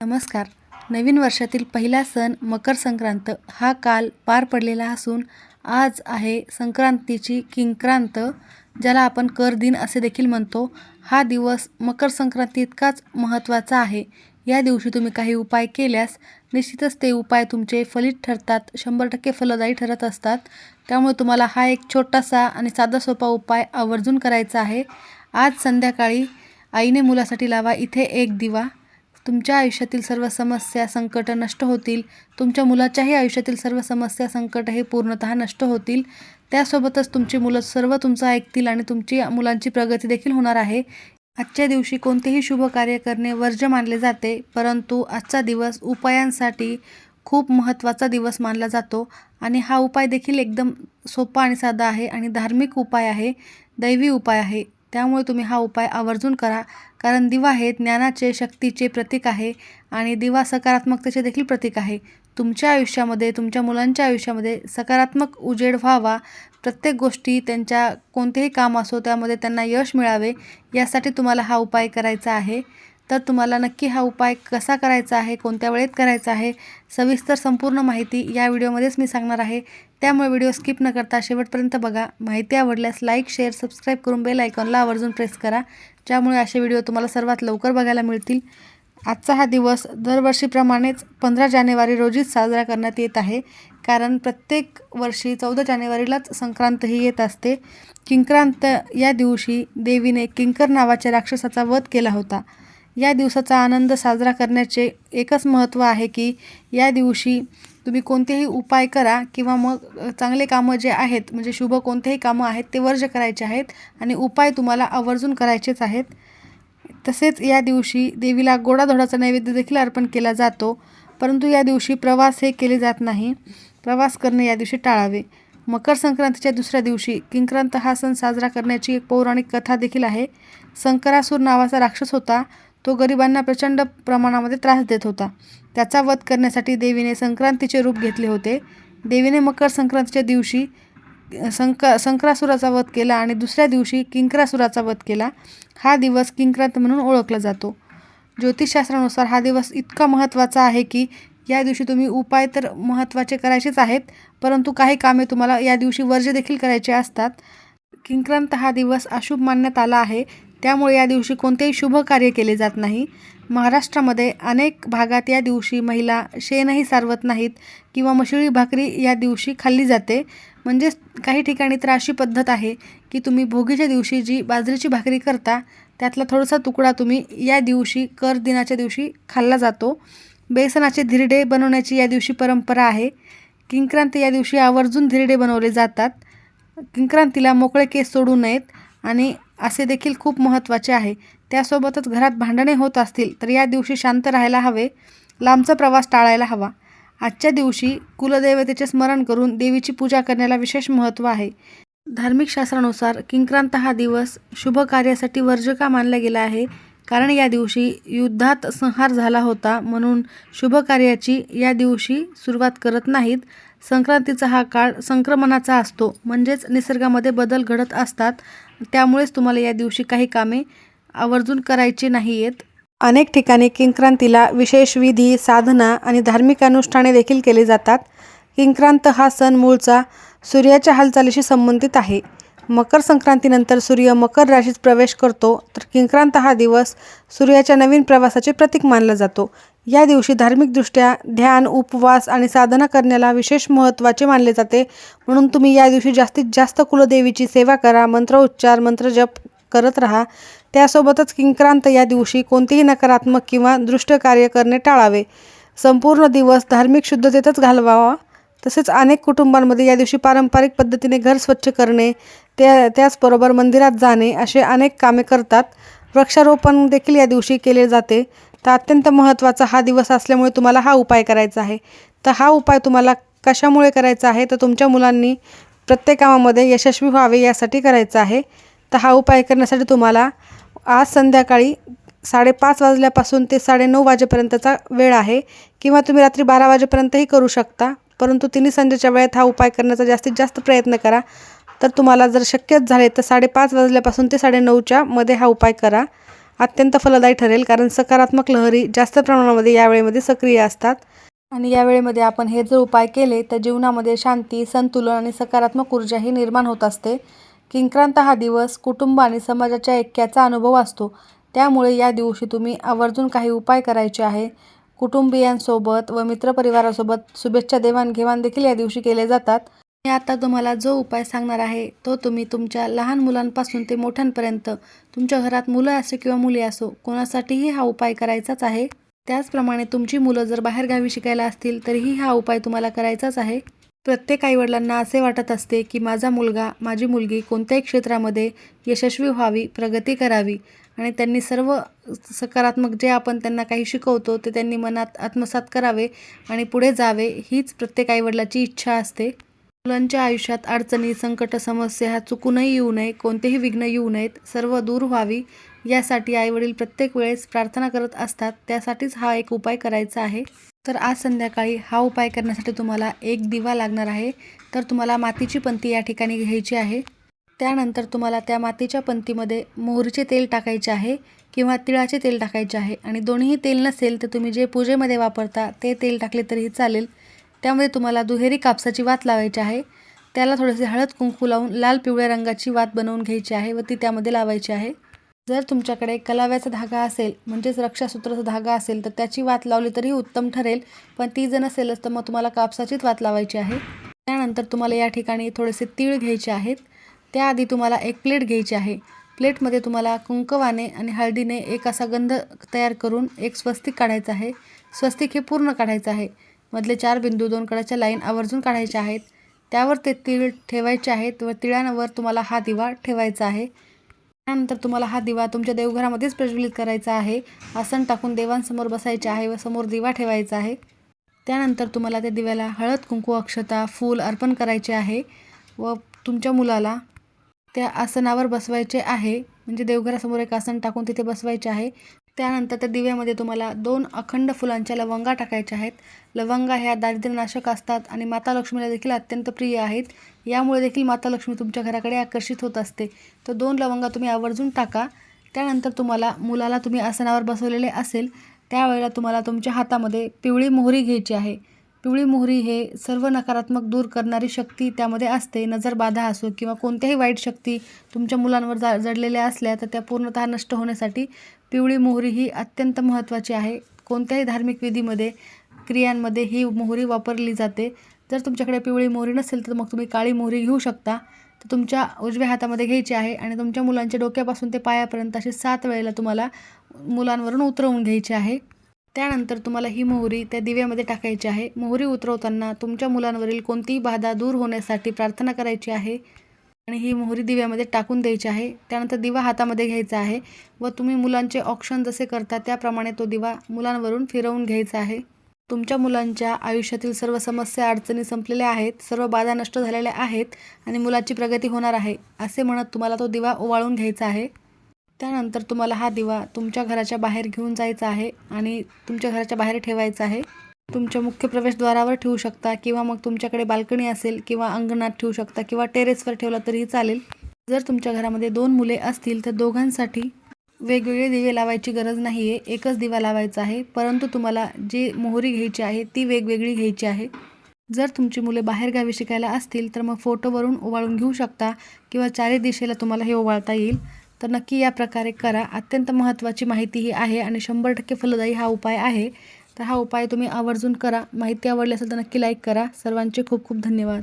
नमस्कार. नवीन वर्षातील पहिला सण मकर संक्रांत. हा काल पार पडलेला असून आज आहे संक्रांतीची किंक्रांत ज्याला आपण कर दिन असे देखील म्हणतो. हा दिवस मकर संक्रांती इतकाच महत्त्वाचा आहे. या दिवशी तुम्ही काही उपाय केल्यास निश्चितच ते उपाय तुमचे फलित ठरतात. शंभर टक्के फलदायी ठरत असतात. त्यामुळे तुम्हाला हा एक छोटासा आणि साधा सोपा उपाय आवर्जून करायचा आहे. आज संध्याकाळी आईने मुलासाठी लावा इथे एक दिवा. तुमच्या आयुष्यातील सर्व समस्या संकट नष्ट होतील. तुमच्या मुलाच्याही आयुष्यातील सर्व समस्या संकट हे पूर्णतः नष्ट होतील. त्यासोबतच तुमची मुलं सर्व तुमचं ऐकतील आणि तुमची मुलांची प्रगती देखील होणार आहे. आजच्या दिवशी कोणतेही शुभ कार्य करणे वर्ज्य मानले जाते परंतु आजचा दिवस उपायांसाठी खूप महत्त्वाचा दिवस मानला जातो आणि हा उपाय देखील एकदम सोपा आणि साधा आहे आणि धार्मिक उपाय आहे दैवी उपाय आहे. त्यामुळे तुम्ही हा उपाय आवर्जून करा. कारण दिवा हे ज्ञानाचे शक्तीचे प्रतीक आहे आणि दिवा सकारात्मकतेचे देखील प्रतीक आहे. तुमच्या आयुष्यामध्ये तुमच्या मुलांच्या आयुष्यामध्ये सकारात्मक उजेड व्हावा. प्रत्येक गोष्टी त्यांच्या कोणतेही काम असो त्यामध्ये त्यांना यश मिळावे यासाठी तुम्हाला हा उपाय करायचा आहे. तर तुम्हाला नक्की हा उपाय कसा करायचा आहे कोणत्या वेळेत करायचा आहे सविस्तर संपूर्ण माहिती या व्हिडिओमध्येच मी सांगणार आहे. त्यामुळे व्हिडिओ स्किप न करता शेवटपर्यंत बघा. माहिती आवडल्यास लाईक शेअर सबस्क्राईब करून बेल आयकॉनला आवर्जून प्रेस करा. ज्यामुळे असे व्हिडिओ तुम्हाला सर्वात लवकर बघायला मिळतील. आजचा हा दिवस दरवर्षीप्रमाणेच पंधरा जानेवारी रोजीच साजरा करण्यात येत आहे. कारण प्रत्येक वर्षी चौदा जानेवारीलाच संक्रांत ही येत असते. किंक्रांत या दिवशी देवीने किंकर नावाच्या राक्षसाचा वध केला होता. या दिवसाचा आनंद साजरा करण्याचे एकच महत्त्व आहे की या दिवशी तुम्ही कोणतेही उपाय करा किंवा मग चांगले कामं जे आहेत म्हणजे शुभ कोणतेही कामं आहेत ते वर्ज करायचे आहेत आणि उपाय तुम्हाला आवर्जून करायचेच आहेत. तसेच या दिवशी देवीला गोडाधोडाचा नैवेद्य देखील अर्पण केला जातो परंतु या दिवशी प्रवास हे केले जात नाही. प्रवास करणे या दिवशी टाळावे. मकर संक्रांतीच्या दुसऱ्या दिवशी किंक्रांत हा सण साजरा करण्याची एक पौराणिक कथा देखील आहे. संकरासूर नावाचा राक्षस होता. तो गरिबांना प्रचंड प्रमाणामध्ये त्रास देत होता. त्याचा वध करण्यासाठी देवीने संक्रांतीचे रूप घेतले होते. देवीने मकर संक्रांतीच्या दिवशी संक संक्रासुराचा वध केला आणि दुसऱ्या दिवशी किंक्रासुराचा वध केला. हा दिवस किंक्रांत म्हणून ओळखला जातो. ज्योतिषशास्त्रानुसार हा दिवस इतका महत्त्वाचा आहे की या दिवशी तुम्ही उपाय तर महत्त्वाचे करायचेच आहेत परंतु काही कामे तुम्हाला या दिवशी वर्ज देखील करायचे असतात. किंक्रांत हा दिवस अशुभ मानण्यात आला आहे त्यामुळे या दिवशी कोणतेही शुभ कार्य केले जात नाही. महाराष्ट्रामध्ये अनेक भागात या दिवशी महिला शेणही सारवत नाहीत किंवा मशिळी भाकरी या दिवशी खाल्ली जाते. म्हणजेच काही ठिकाणी तर अशी पद्धत आहे की तुम्ही भोगीच्या दिवशी जी बाजरीची भाकरी करता त्यातला थोडासा तुकडा तुम्ही या दिवशी कर दिनाच्या दिवशी खाल्ला जातो. बेसनाचे धिरडे बनवण्याची या दिवशी परंपरा आहे. किंक्रांती या दिवशी आवर्जून धिरडे बनवले जातात. किंक्रांतीला मोकळे केस सोडू नयेत आणि असे देखील खूप महत्त्वाचे आहे. त्यासोबतच घरात भांडणे होत असतील तर या दिवशी शांत राहायला हवे. लांबचा प्रवास टाळायला हवा. आजच्या दिवशी कुलदेवतेचे स्मरण करून देवीची पूजा करण्याला विशेष महत्त्व आहे. धार्मिक शास्त्रानुसार किंक्रांत हा दिवस शुभ कार्यासाठी वर्जका मानला गेला आहे? कारण या दिवशी युद्धात संहार झाला होता म्हणून शुभ कार्याची या दिवशी सुरुवात करत नाहीत. संक्रांतीचा हा काळ संक्रमणाचा असतो. म्हणजेच निसर्गामध्ये बदल घडत असतात. त्यामुळेच तुम्हाला या दिवशी काही कामे आवर्जून करायची नाही आहेत अनेक ठिकाणी किंक्रांतीला विशेष विधी साधना आणि धार्मिक अनुष्ठाने देखील केली जातात. किंक्रांत हा सण मूळचा सूर्याच्या हालचालीशी संबंधित आहे. मकर संक्रांतीनंतर सूर्य मकर राशीत प्रवेश करतो तर किंक्रांत हा दिवस सूर्याच्या नवीन प्रवासाचे प्रतीक मानला जातो. या दिवशी धार्मिकदृष्ट्या ध्यान उपवास आणि साधना करण्याला विशेष महत्त्वाचे मानले जाते. म्हणून तुम्ही या दिवशी जास्तीत जास्त कुलदेवीची सेवा करा मंत्रोच्चार मंत्रजप करत राहा. त्यासोबतच किंक्रांत या दिवशी कोणतेही नकारात्मक किंवा दृष्ट कार्य करणे टाळावे. संपूर्ण दिवस धार्मिक शुद्धतेतच घालवावा. तसेच अनेक कुटुंबांमध्ये या दिवशी पारंपरिक पद्धतीने घर स्वच्छ करणे त्या त्याचबरोबर मंदिरात जाणे असे अनेक कामे करतात. वृक्षारोपण देखील या दिवशी केले जाते. तर अत्यंत महत्त्वाचा हा दिवस असल्यामुळे तुम्हाला हा उपाय करायचा आहे. तर हा उपाय तुम्हाला कशामुळे करायचा आहे? तर तुमच्या मुलांनी प्रत्येक कामामध्ये यशस्वी व्हावे यासाठी करायचा आहे. तर हा उपाय करण्यासाठी तुम्हाला आज संध्याकाळी साडेपाच वाजल्यापासून ते साडेनऊ वाजेपर्यंतचा वेळ आहे किंवा तुम्ही रात्री बारा वाजेपर्यंतही करू शकता. परंतु तिन्ही संध्याच्या वेळेत हा उपाय करण्याचा जास्तीत जास्त प्रयत्न करा. तर तुम्हाला जर शक्यच झाले तर साडेपाच वाजल्यापासून ते साडेनऊच्या मध्ये हा उपाय करा. अत्यंत फलदायी ठरेल कारण सकारात्मक लहरी जास्त प्रमाणामध्ये या वेळेमध्ये सक्रिय असतात. आणि या वेळेमध्ये आपण हे जर उपाय केले तर जीवनामध्ये शांती संतुलन आणि सकारात्मक ऊर्जाही निर्माण होत असते. किंक्रांत हा दिवस कुटुंब आणि समाजाच्या ऐक्याचा अनुभव असतो. त्यामुळे या दिवशी तुम्ही आवर्जून काही उपाय करायचे आहे. कुटुंबियांसोबत व मित्रपरिवारासोबत शुभेच्छा देवाणघेवाण देखील या दिवशी केले जातात. मी आता तुम्हाला जो उपाय सांगणार आहे तो तुम्ही तुमच्या लहान मुलांपासून ते मोठ्यांपर्यंत तुमच्या घरात मुलं असो किंवा मुली असो कोणासाठीही हा उपाय करायचाच आहे. त्याचप्रमाणे तुमची मुलं जर बाहेरगावी शिकायला असतील तरीही हा उपाय तुम्हाला करायचाच आहे. प्रत्येक आईवडिलांना असे वाटत असते की माझा मुलगा माझी मुलगी कोणत्याही क्षेत्रामध्ये यशस्वी व्हावी प्रगती करावी आणि त्यांनी सर्व सकारात्मक जे आपण त्यांना काही शिकवतो ते त्यांनी मनात आत्मसात करावे आणि पुढे जावे हीच प्रत्येक आईवडिलाची इच्छा असते. मुलांच्या आयुष्यात अडचणी संकट समस्या ह्या चुकूनही येऊ नये कोणतेही विघ्न येऊ नयेत सर्व दूर व्हावी यासाठी आईवडील प्रत्येक वेळेस प्रार्थना करत असतात त्यासाठीच हा एक उपाय करायचा आहे. तर आज संध्याकाळी हा उपाय करण्यासाठी तुम्हाला एक दिवा लागणार आहे. तर तुम्हाला मातीची पंती या ठिकाणी घ्यायची आहे. त्यानंतर तुम्हाला त्या मातीच्या पंतीमध्ये मोहरीचे तेल टाकायचे आहे किंवा तिळाचे तेल टाकायचे आहे. आणि दोन्ही तेल नसेल तर तुम्ही जे पूजेमध्ये वापरता ते तेल टाकले तरीही चालेल. त्यामध्ये तुम्हाला दुहेरी कापसाची वात लावायची आहे. त्याला थोडेसे हळद कुंकू लावून लाल पिवळ्या रंगाची वात बनवून घ्यायची आहे व ती त्यामध्ये लावायची आहे. जर तुमच्याकडे कलाव्याचा धागा असेल म्हणजेच रक्षासूत्राचा धागा असेल तर त्याची वात लावली तरी उत्तम ठरेल. पण ती जर नसेलच तर मग तुम्हाला कापसाचीच वात लावायची आहे. त्यानंतर तुम्हाला या ठिकाणी थोडेसे तीळ घ्यायचे आहेत. त्याआधी तुम्हाला एक प्लेट घ्यायची आहे. प्लेटमध्ये तुम्हाला कुंकवाने आणि हळदीने एक असा गंध तयार करून एक स्वस्तिक काढायचं आहे. स्वस्तिक हे पूर्ण काढायचं आहे. मधले चार बिंदू दोन कडाच्या लाईन आवर्जून काढायच्या आहेत. त्यावर ते तिळ ठेवायचे आहेत व तिळांवर तुम्हाला हा दिवा ठेवायचा आहे. त्यानंतर तुम्हाला हा दिवा तुमच्या देवघरामध्येच प्रज्वलित करायचा आहे. आसन टाकून देवांसमोर बसायचे आहे व समोर दिवा ठेवायचा आहे. त्यानंतर तुम्हाला त्या दिव्याला हळद कुंकू अक्षता फूल अर्पण करायचे आहे व तुमच्या मुलाला त्या आसनावर बसवायचे आहे. म्हणजे देवघरासमोर एक आसन टाकून तिथे बसवायचे आहे. त्यानंतर त्या दिव्यामध्ये तुम्हाला दोन अखंड फुलांच्या लवंगा टाकायच्या आहेत. लवंगा ह्या दारिद्र्यनाशक असतात आणि माता लक्ष्मीला देखील अत्यंत प्रिय आहेत. यामुळे देखील माता लक्ष्मी तुमच्या घराकडे आकर्षित होत असते. तर दोन लवंगा तुम्ही आवर्जून टाका. त्यानंतर तुम्हाला मुलाला तुम्ही आसनावर बसवलेले असेल त्यावेळेला तुम्हाला तुमच्या हातामध्ये पिवळी मोहरी घ्यायची आहे. पिवळी मोहरी हे सर्व नकारात्मक दूर करणारी शक्ती त्यामध्ये असते. नजर बाधा असो किंवा कोणत्याही वाईट शक्ती तुमच्या मुलांवर जा जडलेल्या असल्या तर त्या पूर्णतः नष्ट होण्यासाठी पिवळी मोहरी ही अत्यंत महत्त्वाची आहे. कोणत्याही धार्मिक विधीमध्ये क्रियांमध्ये ही मोहरी वापरली जाते. जर तुमच्याकडे पिवळी मोहरी नसेल तर मग तुम्ही काळी मोहरी घेऊ शकता. तर तुमच्या उजव्या हातामध्ये घ्यायची आहे आणि तुमच्या मुलांच्या डोक्यापासून ते पायापर्यंत असे सात वेळेला तुम्हाला मुलांवरून उतरवून घ्यायची आहे. त्यानंतर तुम्हाला ही मोहरी त्या दिव्यामध्ये टाकायची आहे. मोहरी उतरवताना तुमच्या मुलांवरील कोणतीही बाधा दूर होण्यासाठी प्रार्थना करायची आहे आणि ही मोहरी दिव्यामध्ये टाकून द्यायची आहे. त्यानंतर दिवा हातामध्ये घ्यायचा आहे व तुम्ही मुलांचे ऑप्शन जसे करता त्याप्रमाणे तो दिवा मुलांवरून फिरवून घ्यायचा आहे. तुमच्या मुलांच्या आयुष्यातील सर्व समस्या अडचणी संपलेल्या आहेत सर्व बाधा नष्ट झालेल्या आहेत आणि मुलाची प्रगती होणार आहे असे म्हणत तुम्हाला तो दिवा ओवाळून घ्यायचा आहे. त्यानंतर तुम्हाला हा दिवा तुमच्या घराच्या बाहेर घेऊन जायचा आहे आणि तुमच्या घराच्या बाहेर ठेवायचा आहे. तुमच्या मुख्य प्रवेशद्वारावर ठेवू शकता किंवा मग तुमच्याकडे बाल्कनी असेल किंवा अंगणात ठेवू शकता किंवा टेरेसवर ठेवला तरीही चालेल. जर तुमच्या घरामध्ये दोन मुले असतील तर दोघांसाठी वेगवेगळे दिवे लावायची गरज नाही आहे एकच दिवा लावायचा आहे. परंतु तुम्हाला जी मोहरी घ्यायची आहे ती वेगवेगळी घ्यायची आहे. जर तुमची मुले बाहेरगावी शिकायला असतील तर मग फोटोवरून ओवाळून घेऊ शकता किंवा चारी दिशेला तुम्हाला हे ओवाळता येईल. तर नक्की या प्रकारे करा. अत्यंत महत्त्वाची माहिती ही आहे आणि शंभर टक्के फलदायी हा उपाय आहे. तर हा उपाय तुम्ही आवर्जून करा. माहिती आवडली असेल तर नक्की लाईक करा. सर्वांचे खूप खूप धन्यवाद.